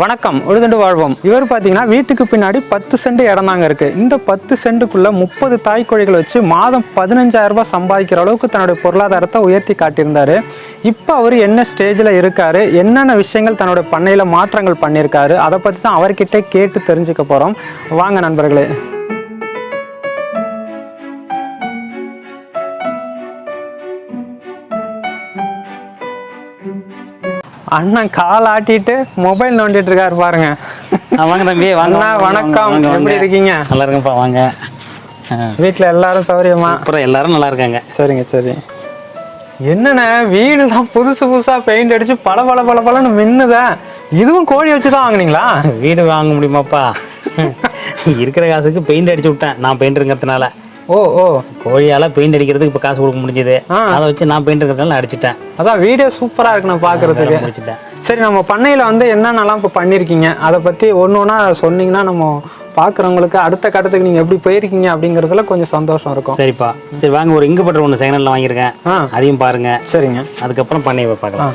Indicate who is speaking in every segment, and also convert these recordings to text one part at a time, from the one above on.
Speaker 1: வணக்கம் உழுதுண்டு வாழ்வோம். இவர் பார்த்தீங்கன்னா வீட்டுக்கு பின்னாடி பத்து சென்ட் இடம் தாங்க இருக்கு. இந்த பத்து சென்ட்டுக்குள்ள முப்பது தாய் கோழிகள் வச்சு மாதம் பதினஞ்சாயிரம் ரூபாய் சம்பாதிக்கிற அளவுக்கு தன்னுடைய பொருளாதாரத்தை உயர்த்தி காட்டியிருந்தாரு. இப்போ அவர் என்ன ஸ்டேஜில் இருக்கார்? என்னென்ன விஷயங்கள் தன்னோட பண்ணையில் மாற்றங்கள் பண்ணியிருக்காரு? அதை பற்றி தான் அவர்கிட்ட கேட்டு தெரிஞ்சுக்க போகிறோம் வாங்க நண்பர்களே. அண்ணன் கால் ஆட்டிட்டு மொபைல் நோண்டிட்டு இருக்காரு பாருங்க
Speaker 2: வாங்க தம்பி வாங்க
Speaker 1: அண்ணா, வணக்கம். எப்படி இருக்கீங்க?
Speaker 2: நல்லா இருக்கேன்ப்பா வாங்க.
Speaker 1: வீட்டில் எல்லாரும் சௌரியமா?
Speaker 2: அப்புறம் எல்லாரும் நல்லா இருக்காங்க.
Speaker 1: சரிங்க சரி. என்னண்ணே வீடு தான் புதுசு புதுசா பெயிண்ட் அடிச்சு பல பல பல பலன்னு மின்னுதே. இதுவும் கோழி வச்சு தான் வாங்குனீங்களா?
Speaker 2: வீடு வாங்க முடியுமாப்பா? இருக்கிற காசுக்கு பெயிண்ட் அடிச்சு விட்டேன். நான் பெயிண்டருங்கிறதுனால
Speaker 1: ஓ ஓ.
Speaker 2: கோழியால பெயிண்ட் அடிக்கிறதுக்கு இப்போ காசு கொடுக்க முடிஞ்சது. அதை வச்சு நான் பெயிண்ட் இருக்கிறதுனால அடிச்சிட்டேன்.
Speaker 1: அதான் வீடியோ சூப்பரா இருக்கு நான் பாக்குறதுக்கு
Speaker 2: வேலை முடிச்சிட்டேன்.
Speaker 1: சரி நம்ம பண்ணையில வந்து என்னென்னலாம் இப்போ பண்ணியிருக்கீங்க அதை பத்தி ஒன்று ஒன்றா சொன்னீங்கன்னா நம்ம பார்க்குறவங்களுக்கு அடுத்த கட்டத்துக்கு நீங்க எப்படி போயிருக்கீங்க அப்படிங்கிறதுல கொஞ்சம் சந்தோஷம் இருக்கும்.
Speaker 2: சரிப்பா. சரி வாங்க ஒரு இங்கு பட்டர் ஒன்று செகண்ட்ல வாங்கியிருக்கேன். அதையும் பாருங்க.
Speaker 1: சரிங்க.
Speaker 2: அதுக்கப்புறம் பண்ணி
Speaker 1: ஆ
Speaker 2: பார்க்கலாம்.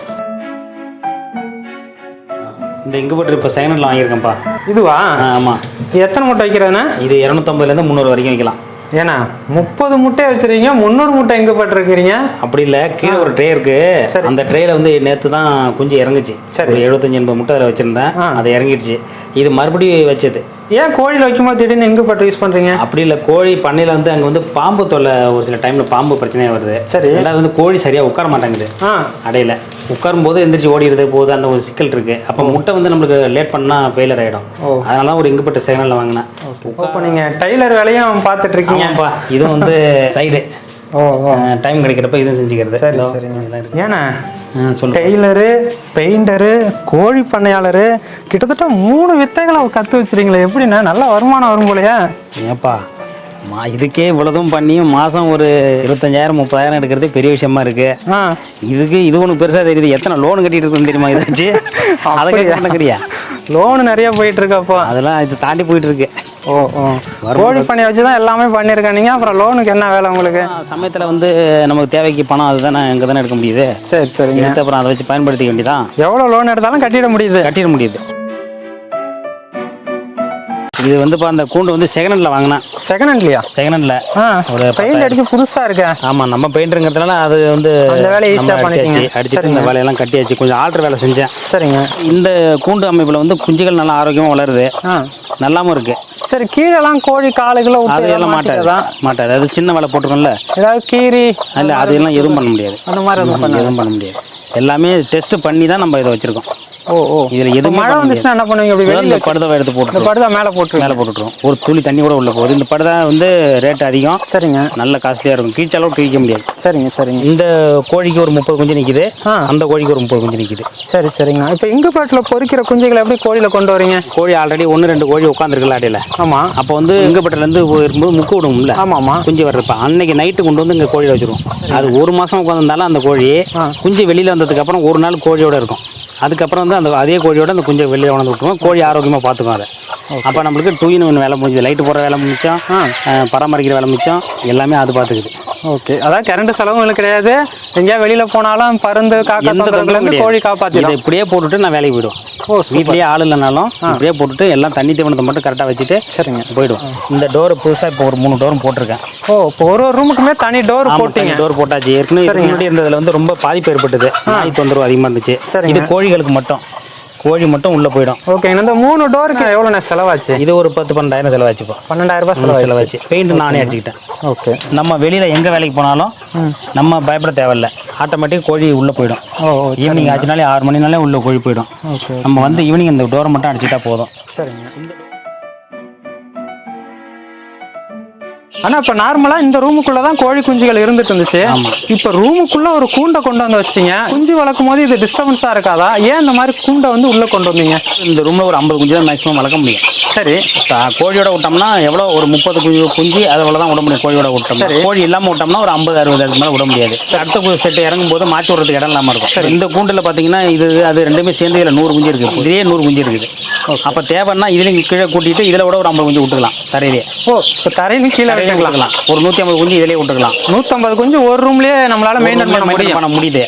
Speaker 2: இந்த இங்கு பட்டர் இப்போ செகண்ட்ல வாங்கியிருக்கேன்ப்பா.
Speaker 1: இதுவா?
Speaker 2: ஆமாம்
Speaker 1: எத்தனை முட்டை வைக்கிறதுண்ணே?
Speaker 2: இது இரநூத்தம்பதுலேருந்து முந்நூறு வரைக்கும் வைக்கலாம்.
Speaker 1: ஏன்னா முப்பது முட்டை வச்சிருக்கீங்க முந்நூறு முட்டை எங்க பட்டிருக்கிறீங்க?
Speaker 2: அப்படி இல்லை கீழே ஒரு ட்ரே இருக்கு. அந்த ட்ரேல வந்து நேற்று தான் குஞ்சு இறங்குச்சு.
Speaker 1: சரி.
Speaker 2: ஒரு எழுபத்தஞ்சு எண்பது முட்டை அதில் வச்சிருந்தேன். அது இறங்கிடுச்சு. இது மறுபடியும் வச்சது.
Speaker 1: ஏன் கோழியில் வைக்கும்போது திடீர்னு எங்க பட்டு யூஸ் பண்றீங்க?
Speaker 2: அப்படி இல்லை கோழி பண்ணையில் வந்து அங்கே வந்து பாம்பு தொல்லை ஒரு சில டைம்ல பாம்பு பிரச்சனையாக வருது.
Speaker 1: சரி.
Speaker 2: ரெண்டாவது வந்து கோழி சரியாக உட்கார மாட்டேங்குது
Speaker 1: ஆ.
Speaker 2: அடையில. உட்காரும் போது எந்திரிச்சு ஓடிடுது போது அந்த ஒரு சிக்கல் இருக்கு. அப்போ முட்டை வந்து நம்மளுக்கு லேட் பண்ணா ஃபெயிலர் ஆகிடும். அதனால ஒரு இங்குப்பட்ட செகண்டில் வாங்கினேன்.
Speaker 1: இப்போ நீங்க டெய்லர் வேலையும்
Speaker 2: ஆமாப்பா. இதுவும் வந்து சைடு டைம் கிடைக்கிறப்ப இதுவும் செஞ்சுக்கிறது.
Speaker 1: சரி சரிங்க. ஏன்னா
Speaker 2: ஆ, சொல்லுங்க
Speaker 1: டெய்லரு பெயிண்டரு கோழி பண்ணையாளரு கிட்டத்தட்ட மூணு வித்தைகளை கத்து வச்சிருக்கீங்களே எப்படிண்ணே? நல்ல வருமானம் வரும் போலயே.
Speaker 2: ஏப்பா மா இதுக்கே இவ்வளவும் பண்ணியும் மாதம் ஒரு இருபத்தஞ்சாயிரம் முப்பதாயிரம் எடுக்கிறதே பெரிய விஷயமா இருக்கு. இதுக்கு இது ஒன்று பெருசாக தெரியுது. எத்தனை லோன் கட்டிட்டு இருக்குன்னு தெரியுமா இதை வச்சு அதை கேட்க மாட்டேங்கிறியா?
Speaker 1: லோன் நிறைய போயிட்டு இருக்கு அப்போ.
Speaker 2: அதெல்லாம் இது தாண்டி போயிட்டு இருக்கு.
Speaker 1: ஓ ஓ. கோழி பண்ணையை வச்சு தான் எல்லாமே பண்ணியிருக்கேன். நீங்க அப்புறம் லோனுக்கு என்ன வேலை உங்களுக்கு?
Speaker 2: சமயத்தில் வந்து நமக்கு தேவைக்கு பணம் அதுதானே இங்கே தானே எடுக்க முடியுது.
Speaker 1: சரி சரிங்க.
Speaker 2: எடுத்து அப்புறம் அதை வச்சு பயன்படுத்திக்க வேண்டியதான்
Speaker 1: எவ்வளோ லோன் எடுத்தாலும் கட்டிட முடியுது.
Speaker 2: கட்டிட முடியுது. இது வந்து அந்த கூண்டு வந்து செகண்ட் ஹேண்டில் வாங்கினேன்.
Speaker 1: செகண்ட் ஹேண்ட்லையா
Speaker 2: செகண்ட் ஹேண்டில் ஒரு
Speaker 1: பெயிண்ட் அடிச்சு புதுசா இருக்கேன்
Speaker 2: ஆமாம் நம்ம பெயிண்டருங்கிறதுனால அது வந்து
Speaker 1: அந்த வேலையை
Speaker 2: அடிச்சாச்சு
Speaker 1: பண்ணிட்டீங்க.
Speaker 2: அடிச்சிட்டு இந்த வேலையெல்லாம் கட்டியாச்சு கொஞ்சம் ஆல்ட்ரு வேலை செஞ்சேன்.
Speaker 1: சரிங்க.
Speaker 2: இந்த கூண்டு அமைப்பில் வந்து குஞ்சுகள் நல்லா ஆரோக்கியமாக வளருது. நல்லாவும் இருக்கு.
Speaker 1: சரி கீழெல்லாம் கோழி காலுகளை
Speaker 2: அது எல்லாம் மாட்டாது.
Speaker 1: மாட்டாதா.
Speaker 2: அது சின்ன வேலை போட்டுருக்கோம்ல.
Speaker 1: ஏதாவது கீரி
Speaker 2: இல்லை அதெல்லாம் எதுவும் பண்ண முடியாது.
Speaker 1: அந்த மாதிரி எதுவும் பண்ண
Speaker 2: எதுவும் பண்ண முடியாது. எல்லாமே டெஸ்ட் பண்ணி தான் நம்ம இதை வச்சிருக்கோம்.
Speaker 1: ஓ ஓ.
Speaker 2: இதில் எதுவுமே
Speaker 1: மழை வந்துச்சுன்னா என்ன பண்ணுவீங்க? அப்படி வெளியில
Speaker 2: இந்த படுதை எடுத்து போட்டு
Speaker 1: படுதா மேலே போட்டு
Speaker 2: மேலே போட்டுட்டுரும் ஒரு துளி தண்ணி கூட உள்ள போகுது. இந்த படுதை வந்து ரேட் அதிகம்.
Speaker 1: சரிங்க.
Speaker 2: நல்ல காஸ்ட்லியாக இருக்கும். கீழ்ச்சளவு கிழிக்க முடியாது.
Speaker 1: சரிங்க சரிங்க.
Speaker 2: இந்த கோழிக்கு ஒரு முப்பது குஞ்சு நிற்கிது. அந்த கோழிக்கு ஒரு முப்பது குஞ்சு நிற்கிது
Speaker 1: சரி சரிங்கண்ணா இப்போ இங்குபாட்டில் பொறிக்கிற குஞ்சுகளை எப்படி கோழியில் கொண்டு வரீங்க?
Speaker 2: கோழி ஆல்ரெடி ஒன்று ரெண்டு கோழி உட்காந்துருக்குல்ல அடையில.
Speaker 1: ஆமாம்
Speaker 2: அப்போ வந்து இங்கப்பட்டிலேருந்து வரும்போது முக்கு விடும்ல
Speaker 1: ஆமாம். ஆமாம்
Speaker 2: குஞ்சு வர்றப்ப. அன்னைக்கு நைட்டு கொண்டு வந்து இங்கே கோழி வச்சிருவோம். அது ஒரு மாதம் உட்காந்துருந்தாலும் அந்த கோழி. குஞ்சு வெளியில் வந்ததுக்கு அப்புறம் ஒரு நாள் கோழியோட இருக்கும். அதுக்கப்புறம் வந்து அந்த அதே கோழியோட அந்த குஞ்சை வெளியே வளர்ந்து விட்டுருவோம். கோழி ஆரோக்கியமாக பார்த்துக்கும் அதை. அப்போ நம்மளுக்கு டூ இன் ஒன் வேலை முடிஞ்சது. லைட்டு போடுற வேலை. அஹ், பராமரிக்கிற வேலை மிச்சம் எல்லாமே அது பார்த்துக்குது
Speaker 1: ஓகே அதான் கரண்ட் செலவும் இல்லை கிடையாது. எங்கேயா வெளியில் போனாலும் பருந்து காக்கா கோழி
Speaker 2: இதை இப்படியே போட்டுட்டு நான் வேலைக்கு போயிடுவேன்.
Speaker 1: ஓ
Speaker 2: வீட்லயே ஆள் இல்லைனாலும் இப்படியே போட்டுட்டு எல்லாம் தண்ணி தீவனத்தை மட்டும் கரெக்டாக வச்சுட்டு
Speaker 1: சரிங்க.
Speaker 2: போயிடும் இந்த டோர் புதுசாக இப்போ ஒரு மூணு டோரும் போட்டிருக்கேன்.
Speaker 1: ஓ இப்போ ஒரு ஒரு ரூமுக்குமே தனி டோர் போட்டீங்க.
Speaker 2: டோர் போட்டாச்சு. ஏற்கனவே முன்னாடி இருந்ததுல வந்து ரொம்ப பாதிப்பு ஏற்பட்டது. நாய் தொந்தரவு அதிகமாக இருந்துச்சு. இது கோழிகளுக்கு மட்டும். கோழி மட்டும் உள்ள போயிடும்.
Speaker 1: ஓகேங்க இந்த மூணு டோருக்கு எவ்வளோண்ணே செலவாச்சு?
Speaker 2: இது ஒரு பத்து பன்னெண்டாயிரம் செலவாச்சுப்பா.
Speaker 1: பன்னெண்டாயிரம் ரூபாய் செலவாச்சு.
Speaker 2: செலவாச்சு. பெயிண்ட் நானே அடிச்சுக்கிட்டேன்.
Speaker 1: ஓகே
Speaker 2: நம்ம வெளியில எங்க வேலைக்கு போனாலும் நம்ம பயப்பட தேவையில்ல. ஆட்டோமேட்டிக் கோழி உள்ள போயிடும். ஈவினிங் ஆச்சுனாலே ஆறு மணினாலே உள்ள கோழி போயிடும்.
Speaker 1: ஓகே
Speaker 2: நம்ம வந்து ஈவினிங் இந்த டோரை மட்டும் அடிச்சுட்டா போதும்.
Speaker 1: சரிங்க. ஆனா இப்ப நார்மலா இந்த ரூமுக்குள்ள தான் கோழி குஞ்சுகள் இருந்துட்டு இருந்துச்சு. இப்ப ரூமுக்குள்ள ஒரு கூண்டை கொண்டு வந்து வச்சிட்டீங்க. குஞ்சு வளர்க்கும் போது இது டிஸ்டர்பன்ஸா இருக்காதா? ஏன் இந்த மாதிரி கூண்டை வந்து உள்ள கொண்டு வந்தீங்க?
Speaker 2: இந்த ரூம்ல ஒரு ஐம்பது குஞ்சு தான் மேக்ஸிமம் வளர்க்க முடியும்.
Speaker 1: சரி.
Speaker 2: கோழியோட விட்டோம்னா எவ்வளோ? ஒரு முப்பது குஞ்சு குஞ்சு அதில் தான் விட முடியும் கோழியோட விட்டோம்னா.
Speaker 1: சரி.
Speaker 2: கோழி இல்லாமல் விட்டோம்னா ஒரு ஐம்பது அறுபது அதுக்கு மேலே விட முடியாது. அடுத்த செட்டு இறங்கும் போது மாற்றி விடுறதுக்கு இடம் இல்லாமல் இருக்கும். இந்த கூண்டில் பார்த்தீங்கன்னா இது அது ரெண்டுமே சேர்ந்து இதில் நூறு குஞ்சு இருக்குது இதுலேயே நூறு குஞ்சு இருக்குது. அப்போ தேவைன்னா இதுலேயும் கீழே கூட்டிட்டு இதில் கூட ஒரு ஐம்பது குஞ்சு விட்டுக்கலாம் தரையிலே.
Speaker 1: ஓ இப்போ தரையிலும் கீழே
Speaker 2: விட்டுக்கலாம். ஒரு நூற்றி ஐம்பது குஞ்சு இதிலே விட்டுக்கலாம்.
Speaker 1: நூற்றம்பது குஞ்சு ஒரு ரூம்லயே நம்மளால மெயின்டைன் பண்ண முடியும்.
Speaker 2: பண்ண முடியுது.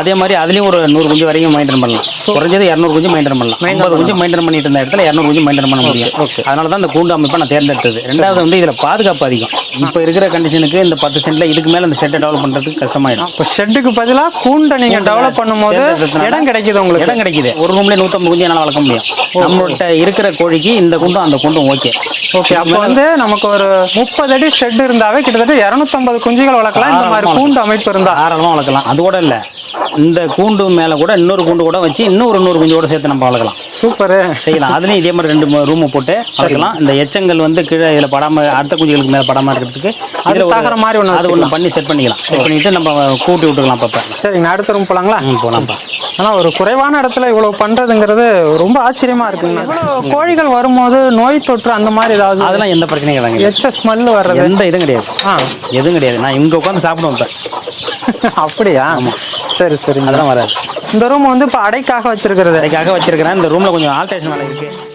Speaker 2: அதே மாதிரி அதுலயும் ஒரு நூறு குஞ்சு வரைக்கும் மெயின்டைன் பண்ணலாம். குறைஞ்சது இரநூறு குஞ்சு மெயின்டைன் பண்ணலாம். ஐம்பது குஞ்சு மெயின்டைன் பண்ணிட்டு இருந்த இடத்துல இரநூறு குஞ்சு மெயின்டைன் பண்ண முடியும். அதனால தான் இந்த கூண்டு அமைப்பை நான் தேர்ந்தெடுத்தது. ரெண்டாவது வந்து இதுல பாதுகாப்பு அதிகம். இப்போ இருக்கிற கண்டிஷனுக்கு இந்த பத்து சென்ட்ல இதுக்கு மேல இந்த செட்டை டெவலப் பண்றதுக்கு கஷ்டமாயிடும்.
Speaker 1: இப்போ ஷெட்டுக்கு பதிலா கூண்டை நீங்க டெவலப் பண்ணும்போது இடம் கிடைக்குது உங்களுக்கு?
Speaker 2: இடம் கிடைக்குது. ஒரு ரூம்ல நூற்றம்பது குஞ்சு என்னால் வளர்க்க முடியும். நம்மள்ட்ட இருக்கிற கோழிக்கு இந்த குண்டும் அந்த குண்டும் ஓகே
Speaker 1: ஓகே அப்போ வந்து நமக்கு ஒரு முப்பது அடி ஷெட் இருந்தாவே கிட்டத்தட்ட இரநூத்தம்பது குஞ்சுகள் வளர்க்கலாம். இந்த மாதிரி கூண்டு அமைப்பு இருந்தா.
Speaker 2: தாராளமாக வளர்க்கலாம். அது கூட இல்லை. இந்த கூண்டு மேலே கூட இன்னொரு கூண்டு கூட வச்சு இன்னும் ஒரு நூறு குஞ்சு கூட சேர்த்து நம்ம வளர்க்கலாம்.
Speaker 1: சூப்பரு.
Speaker 2: செய்யலாம். அதுலயும் இதே மாதிரி ரெண்டு ரூம் போட்டு வளர்க்கலாம் இந்த எச்சங்கள் வந்து கீழே இதில் படாம அடுத்த குஞ்சுகளுக்கு மேலே படாம இருக்கிறதுக்கு
Speaker 1: அது
Speaker 2: இதுல ஒரு-
Speaker 1: தகர மாதிரி ஒண்ணு
Speaker 2: அது ஒன்று பண்ணி செட் பண்ணிக்கலாம். செட் பண்ணிட்டு நம்ம கூட்டி விட்டுக்கலாம் அப்பப்போ.
Speaker 1: சரி நான் அடுத்த ரூம் போலாங்களா?
Speaker 2: ம் போலாம்ப்பா.
Speaker 1: ஆனா ஒரு குறைவான இடத்துல இவ்வளவு பண்றதுங்கிறது ரொம்ப ஆச்சரியமா இருக்குங்க. இவ்வளவு கோழிகள் வரும்போது நோய் தொற்று அந்த மாதிரி ஏதாவது
Speaker 2: அதெல்லாம் எந்த பிரச்சனையும் இல்லைங்க.
Speaker 1: எச்ச ஸ்மெல் வர்றது?
Speaker 2: எந்த இதுவும் கிடையாது.
Speaker 1: ஆ.
Speaker 2: எதுவும் கிடையாது. நான் இங்கே உட்காந்து சாப்பிடுவேன் இப்போ.
Speaker 1: அப்படியா? சரி சரி
Speaker 2: அதெல்லாம் வராது.
Speaker 1: இந்த ரூம் வந்து இப்போ அடைக்காக வச்சிருக்கிறது.
Speaker 2: அடைக்காக வச்சிருக்கிறேன். இந்த ரூமில் கொஞ்சம் ஆல்ட்ரேஷன் வேலை இருக்கு.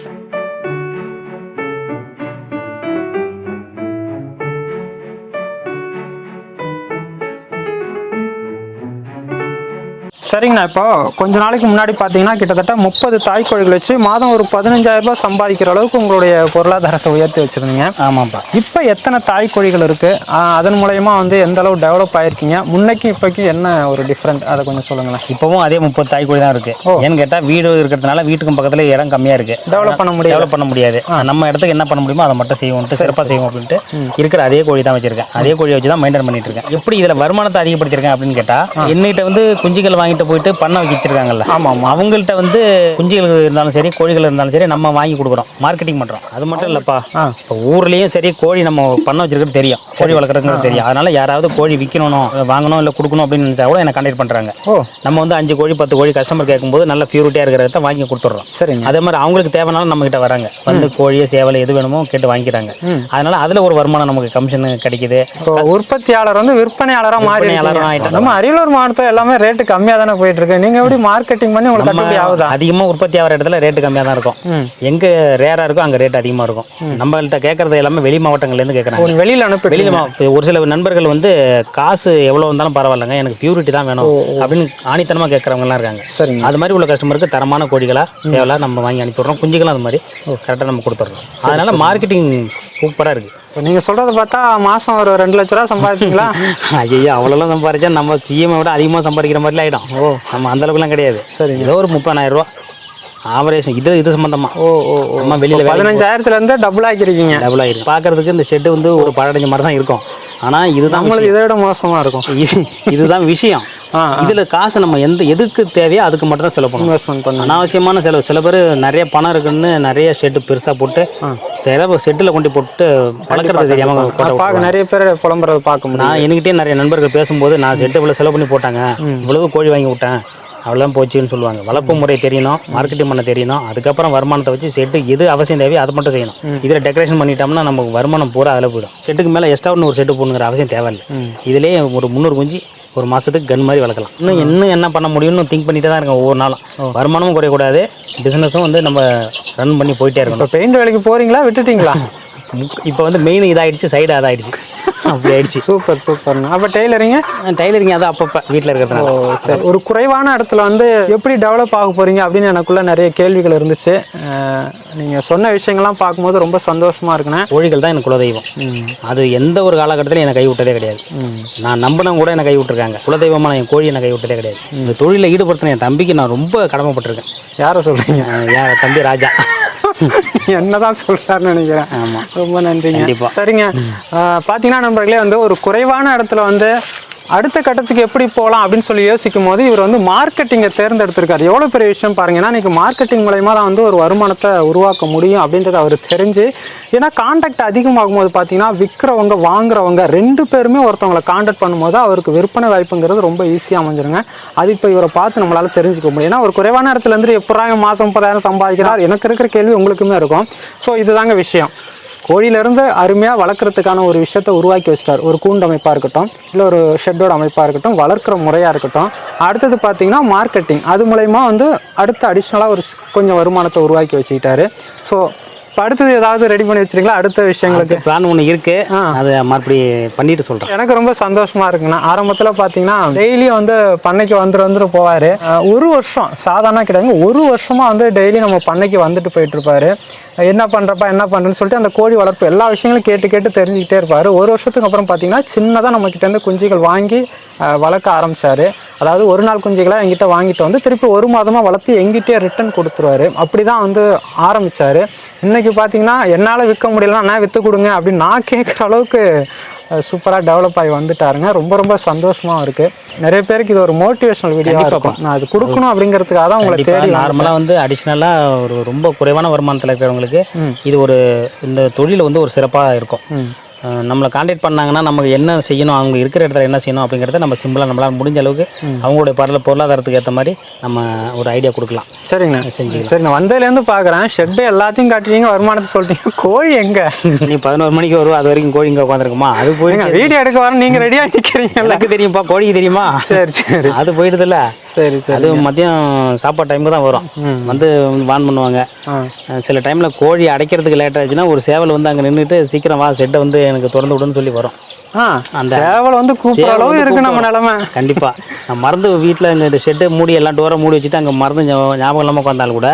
Speaker 1: சரிங்கண்ணா இப்போ கொஞ்ச நாளைக்கு முன்னாடி பார்த்தீங்கன்னா கிட்டத்தட்ட முப்பது தாய் கோழிகள் வச்சு மாதம் ஒரு பதினஞ்சாயிரம் ரூபாய் சம்பாதிக்கிற அளவுக்கு உங்களுடைய பொருளாதாரத்தை உயர்த்தி வச்சிருந்தீங்க.
Speaker 2: ஆமாம்ப்பா
Speaker 1: இப்போ எத்தனை தாய் கோழிகள் இருக்கு? ஆ, அதன் மூலயமா வந்து எந்த அளவு டெவலப் ஆயிருக்கீங்க? முன்னைக்கும் இப்போக்கும் என்ன ஒரு டிஃப்ரெண்ட் அதை கொஞ்சம் சொல்லுங்களேன்.
Speaker 2: இப்போவும் அதே முப்பது தாய் கோழி தான் இருக்கு. ஏன்னு கேட்டால் வீடு இருக்கிறதுனால வீட்டுக்கும் பக்கத்துல இடம் கம்மியாக இருக்கு.
Speaker 1: டெவலப் பண்ண முடியாது.
Speaker 2: டெவலப் பண்ண முடியாது. நம்ம இடத்துக்கு என்ன பண்ண முடியுமோ அதை மட்டும் செய்வோம்ட்டு சிறப்பாக செய்வோம் அப்படின்ட்டு இருக்கிற அதே கோழி தான் வச்சிருக்கேன். அதே கோழியை வச்சு தான் மெயின்டைன் பண்ணிட்டு இருக்கேன். எப்படி இதில் வருமானத்தை அதிகப்படுத்திருக்கேன் அப்படின்னு கேட்டால் என்னிட்ட வந்து குஞ்சுகள் வாங்கிட்டு போயிட்டு பண்ண வச்சிருக்காங்கல்ல ஆமாம் ஆமாம் அவங்கள்ட்ட வந்து குஞ்சுகள் இருந்தாலும் சரி கோழிகள் இருந்தாலும் சரி நம்ம வாங்கி கொடுக்குறோம். மார்க்கெட்டிங் பண்ணுறோம் அது மட்டும் இல்லைப்பா. இப்போ ஊர்லேயும் சரி கோழி நம்ம பண்ண வச்சிருக்கிறது தெரியும். கோழி வளர்க்குறதுங்கிறது தெரியும். அதனால யாராவது கோழி விற்கணும் வாங்கணும் இல்லை கொடுக்கணும் அப்படின்னு நினச்சா கூட எனக்கு கான்டாக்ட் பண்ணுறாங்க
Speaker 1: ஓ.
Speaker 2: நம்ம வந்து அஞ்சு கோழி பத்து கோழி கஸ்டமர் கேட்கும்போது நல்ல பியூரிட்டியாக இருக்கிறத வாங்கி கொடுத்துட்றோம்.
Speaker 1: சரிங்க.
Speaker 2: அதே மாதிரி அவங்களுக்கு தேவைனாலும் நம்ம கிட்ட வராங்க. வந்து கோழியை சேவலை எது வேணுமோ கேட்டு வாங்கிக்கிறாங்க. அதனால அதுல ஒரு வருமானம் நமக்கு கமிஷன் கிடைக்குது.
Speaker 1: உற்பத்தியாளர் வந்து விற்பனையாளரா மாறி. நம்ம அரியலூர் மாவட்டத்தில் எல்லாமே ரேட்டு கம்மியா தானே போயிட்டு இருக்கு நீங்க எப்படி மார்க்கெட்டிங் பண்ணி உங்களுக்கு கட்டுப்படி ஆகுதா?
Speaker 2: அதிகமா உற்பத்தி ஆகிற இடத்துல ரேட்டு கம்மியாக தான் இருக்கும். எங்க ரேரா இருக்கோ அங்க ரேட் அதிகமா இருக்கும். நம்மள்ட்ட கேட்கறது எல்லாமே வெளி மாவட்டங்கள்ல இருந்து கேட்கறாங்க
Speaker 1: வெளியில அனுப்பி
Speaker 2: வெளியில ஒரு சில நண்பர்கள் வந்து காசு எவ்வளவு வந்தாலும் பரவாயில்லைங்க எனக்கு பியூரிட்டி தான் வேணும் அப்படின்னு ஆணித்தனமா கேட்கறவங்க எல்லாம் இருக்காங்க.
Speaker 1: சரிங்க.
Speaker 2: அது மாதிரி உள்ள கஸ்டமருக்கு தரமான கோழிகளா சேவலா நம்ம வாங்கி அனுப்பிடுறோம் குஞ்சுகளும் அது மாதிரி கரெக்டாக நம்ம கொடுத்துட்றோம் அதனால மார்க்கெட்டிங் சூப்பரா இருக்கு.
Speaker 1: இப்போ நீங்க சொல்றத பார்த்தா மாசம் ஒரு ரெண்டு லட்ச ரூபா சம்பாதிப்பீங்களா?
Speaker 2: ஐயோ அவ்வளோலாம் சம்பாரிச்சா நம்ம சிஎம் விட அதிகமாக சம்பாதிக்கிற மாதிரிலாம் ஆகிடும் ஓ. நம்ம அந்த அளவுக்குலாம் கிடையாது.
Speaker 1: சரிங்க.
Speaker 2: ஏதோ ஒரு முப்பதாயிரம் ரூபா. ஆவரேஜ் இது இது சம்பந்தமா.
Speaker 1: ஓ ஓ ஓ.
Speaker 2: நம்ம வெளியில் வேலை
Speaker 1: பதினஞ்சாயிரத்துல இருந்து டபுள் ஆக்கிருக்கீங்க
Speaker 2: டபுள் ஆகிருக்கு. பார்க்கறதுக்கு இந்த ஷெட்டு வந்து ஒரு பழடைஞ்ச மாதிரி தான் இருக்கும். ஆனால் இதுதான்
Speaker 1: நம்மளுக்கு இதை விட மோசமா இருக்கும்.
Speaker 2: இது இதுதான் விஷயம். இதில் காசு நம்ம எந்த எதுக்கு தேவையோ அதுக்கு மட்டும் தான் செலவு பண்ணணும்.
Speaker 1: இன்வெஸ்ட்மெண்ட் பண்ணு
Speaker 2: அனாவசியமான செலவு. சில பேர் நிறைய பணம் இருக்குன்னு நிறைய ஷெட்டு பெருசாக போட்டு செலவு ஷெட்டில் கொண்டு போட்டு வளர்க்குறது தெரியாமல்
Speaker 1: பார்க்க நிறைய பேர் புலம்புறத பார்க்க முடியும்
Speaker 2: நான் என்கிட்டயே நிறைய நண்பர்கள் பேசும்போது நான் செட்டு இவ்வளோ செலவு பண்ணி போட்டாங்க. இவ்வளவு கோழி வாங்கி விட்டேன். அவ்வளோதான் போச்சுன்னு சொல்லுவாங்க. வளர்ப்பு முறை தெரியணும் மார்க்கெட்டிங் பண்ண தெரியணும் அதுக்கப்புறம் வருமானத்தை வச்சு செட்டு எது அவசியம் தேவையோ அதை மட்டும் செய்யணும். இதில் டெக்கரேஷன் பண்ணிட்டோம்னா நமக்கு வருமானம் பூரா அதில் போயிடும். செட்டுக்கு மேலே எக்ஸ்ட்ரா ஒரு செட்டு போடணுங்கிற அவசியம் தேவையில்லை. இதுலேயே ஒரு முந்நூறு குஞ்சு ஒரு மாதத்துக்கு கன் மாதிரி வளர்க்கலாம். இன்னும் இன்னும் என்ன பண்ண முடியும்னு திங்க் பண்ணிட்டே தான் இருக்கேன் ஒவ்வொரு நாளும். வருமானமும் குறையக்கூடாது பிஸ்னஸும் வந்து நம்ம ரன் பண்ணி போயிட்டே இருக்கணும்.
Speaker 1: இப்போ பெயிண்ட் வேலைக்கு போறீங்களா? விட்டுட்டீங்களா?
Speaker 2: இப்போ வந்து மெயின் இதாயிடுச்சு சைடு அதாயிடுச்சு அப்படி ஆயிடுச்சு
Speaker 1: சூப்பர் சூப்பர். அப்போ டெய்லரிங்க?
Speaker 2: டைலரிங் அதான் அப்பப்போ வீட்டில் இருக்கிறதுனால.
Speaker 1: சரி. ஒரு குறைவான இடத்துல வந்து எப்படி டெவலப் ஆக போறீங்க அப்படின்னு எனக்குள்ள நிறைய கேள்விகள் இருந்துச்சு. அஹ், நீங்க சொன்ன விஷயங்கள்லாம் பார்க்கும்போது ரொம்ப சந்தோஷமா இருக்குண்ணே.
Speaker 2: கோழிகள் தான் எனக்கு குலதெய்வம். அது எந்த ஒரு காலகட்டத்திலும் என்னை கைவிட்டதே கிடையாது. நான் நம்பினவங்க கூட என்னை கைவிட்டிருக்காங்க. குலதெய்வமான என் கோழி என்னை கைவிட்டதே கிடையாது. இந்த தொழிலில் ஈடுபடுத்தின என் தம்பிக்கு நான் ரொம்ப கடமைப்பட்டிருக்கேன்.
Speaker 1: யாரை சொல்றீங்க?
Speaker 2: அஹ் என் தம்பி ராஜா.
Speaker 1: என்னதான் சொல்றாருன்னு நினைக்கிறேன்
Speaker 2: ஆமா.
Speaker 1: ரொம்ப நன்றிங்க. சரிங்க அஹ், பாத்தீங்கன்னா நண்பர்களே வந்து ஒரு குறைவான இடத்துல வந்து அடுத்த கட்டத்துக்கு எப்படி போகலாம் அப்படின்னு சொல்லி யோசிக்கும் போது இவர் வந்து மார்க்கெட்டிங்கை தேர்ந்தெடுத்திருக்காரு. எவ்வளோ பெரிய விஷயம் பாருங்கன்னா இன்றைக்கி இன்னைக்கு மார்க்கெட்டிங் மூலயமா தான் வந்து ஒரு வருமானத்தை உருவாக்க முடியும் அப்படின்றத அவர் தெரிஞ்சு ஏன்னா காண்டாக்ட் அதிகமாகும் போது பார்த்தீங்கன்னா விற்கிறவங்க வாங்குறவங்க ரெண்டு பேருமே ஒருத்தவங்களை காண்டாக்ட் பண்ணும்போது அவருக்கு விற்பனை வாய்ப்புங்கிறது ரொம்ப ஈஸியாக அமைஞ்சிருங்க. அது இப்போ இவரை பார்த்து நம்மளால் தெரிஞ்சுக்க முடியும். ஏன்னா ஒரு குறைவான இடத்துலேருந்து இருந்து மாதம் முப்பதாயிரம் சம்பாதிக்கிறார்? எனக்கு இருக்கிற கேள்வி உங்களுக்குமே இருக்கும். ஸோ இதுதாங்க விஷயம். கோழியிலேருந்து அருமையாக வளர்க்குறதுக்கான ஒரு விஷயத்த உருவாக்கி வச்சிட்டார். ஒரு கூண்டு அமைப்பாக இருக்கட்டும் இல்லை ஒரு ஷெட்டோட அமைப்பாக இருக்கட்டும் வளர்க்குற முறையாக இருக்கட்டும். அடுத்தது பார்த்திங்கன்னா மார்க்கெட்டிங் அது மூலயமா வந்து அடுத்த அடிஷ்னலாக ஒரு கொஞ்சம் வருமானத்தை உருவாக்கி வச்சுக்கிட்டாரு. ஸோ இப்போ அடுத்தது ஏதாவது ரெடி பண்ணி வச்சிருக்கீங்களா? அடுத்த விஷயங்களுக்கு?
Speaker 2: பிளான் ஒன்று இருக்கு. அதை மறுபடி பண்ணிட்டு சொல்கிறேன்
Speaker 1: எனக்கு ரொம்ப சந்தோஷமா இருக்குண்ணா. ஆரம்பத்தில் பார்த்தீங்கன்னா டெய்லியும் வந்து பண்ணைக்கு வந்துட்டு வந்துட்டு போவார். ஒரு வருஷம் சாதாரண கிடையாது. ஒரு வருஷமா வந்து டெய்லி நம்ம பண்ணைக்கு வந்துட்டு போயிட்டு இருப்பாரு. என்ன பண்ணுறப்பா என்ன பண்ணுறேன்னு சொல்லிட்டு அந்த கோழி வளர்ப்பு எல்லா விஷயங்களும் கேட்டு கேட்டு தெரிஞ்சுக்கிட்டே இருப்பார். ஒரு வருஷத்துக்கு அப்புறம் பார்த்தீங்கன்னா சின்னதாக நம்ம கிட்டேருந்து குஞ்சுகள் வாங்கி வளர்க்க ஆரம்பிச்சாரு. அதாவது ஒரு நாள் குஞ்சுகளை எங்கிட்ட வாங்கிட்டு வந்து திருப்பி ஒரு மாதமாக வளர்த்து எங்கிட்டே ரிட்டர்ன் கொடுத்துருவாரு. அப்படி தான் வந்து ஆரம்பிச்சாரு. இன்னைக்கு பார்த்தீங்கன்னா என்னால் விற்க முடியலன்னா நான் விற்று கொடுங்க அப்படின்னு நான் கேட்குற அளவுக்கு சூப்பராக டெவலப் ஆகி வந்துட்டாருங்க. ரொம்ப ரொம்ப சந்தோஷமா இருக்கு. நிறைய பேருக்கு இது ஒரு மோட்டிவேஷனல் வீடியோவாக இருக்கும். நான் அது கொடுக்கணும் அப்படிங்கிறதுக்காக தான் உங்களை
Speaker 2: கண்டிப்பாக
Speaker 1: தேடி
Speaker 2: நார்மலாக வந்து அடிஷ்னலாக ஒரு ரொம்ப குறைவான வருமானத்தில் இருக்கிறவங்களுக்கு இது ஒரு இந்த தொழில் வந்து ஒரு சிறப்பாக இருக்கும். நம்மளை காண்டாக்ட் பண்ணாங்கன்னா நமக்கு என்ன செய்யணும் அவங்க இருக்கிற இடத்துல என்ன செய்யணும் அப்படிங்கிறத நம்ம சிம்பிளாக நம்மளால் முடிஞ்ச அளவுக்கு அவங்களுடைய பரல பொருளாதாரத்துக்கு ஏற்ற மாதிரி நம்ம ஒரு ஐடியா கொடுக்கலாம்.
Speaker 1: சரிங்கண்ணா.
Speaker 2: செஞ்சுக்கலாம்.
Speaker 1: சரி நான் வந்ததுலேருந்து பார்க்குறேன் ஷெட்டு எல்லாத்தையும் காட்டுறீங்க வருமானத்தை சொல்லிட்டீங்க. கோழி எங்க?
Speaker 2: நீ பதினோரு மணிக்கு வருவா அது வரைக்கும் கோழி இங்கே உட்காந்துருக்குமா அது போயிட்டு
Speaker 1: வீடியோ எடுக்க வர நீங்க ரெடியாக நிற்கிறீங்கல்ல
Speaker 2: எனக்கு தெரியும்ப்பா கோழிக்கு தெரியுமா?
Speaker 1: சரி சரி.
Speaker 2: அது போயிடுதுல்ல.
Speaker 1: சரி சரி.
Speaker 2: அது மதியம் சாப்பாடு டைமுக்கு தான் வரும். வந்து வான் பண்ணுவாங்க. சில டைமில் கோழி அடைக்கிறதுக்கு லேட் ஆச்சுன்னா ஒரு சேவல் வந்து அங்கே நின்றுட்டு சீக்கிரம் வா செட்டை வந்து எனக்கு திறந்து விடுன்னு சொல்லி வரும்.
Speaker 1: ஆ
Speaker 2: அந்த
Speaker 1: சேவல் வந்து கூப்பிட்ற அளவு இருக்கு நம்ம. நிலமை.
Speaker 2: கண்டிப்பா. நான் மறந்து வீட்டில் இந்த ஷெட்டு மூடி எல்லாம் டோரை மூடி வச்சுட்டு அங்கே மறந்து ஞாபகம் இல்லாமல் உட்காந்தாலும் கூட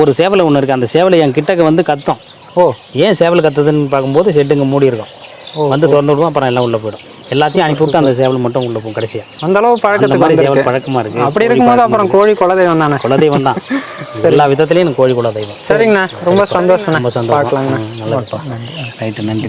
Speaker 2: ஒரு சேவலை ஒன்று இருக்குது அந்த சேவலை என் கிட்டக்க வந்து கத்தும்.
Speaker 1: ஓ.
Speaker 2: ஏன் சேவல் கத்துதுன்னு பார்க்கும்போது ஷெட்டு இங்கே மூடி இருக்கும். வந்து திறந்து விடுவோம் அப்புறம் எல்லாம் உள்ளே போயிடும். எல்லாத்தையும் அனுப்பி விட்டு அந்த சேவல் மட்டும் உள்ளே போகும் கடைசியாக
Speaker 1: அந்த அளவு
Speaker 2: அந்த
Speaker 1: பழக்கத்துக்கு
Speaker 2: மாதிரி. சேவல் பழக்கமாக இருக்குது
Speaker 1: அப்படி இருக்கும்போது அப்புறம் கோழி குலதெய்வம் தானே?
Speaker 2: குலதெய்வம் தான். எல்லா விதத்துலேயும் எனக்கு கோழி குலதெய்வம்.
Speaker 1: சரிங்கண்ணா. ரொம்ப சந்தோஷம்
Speaker 2: ரொம்ப சந்தோஷம். நல்லா ரைட்டு நன்றி.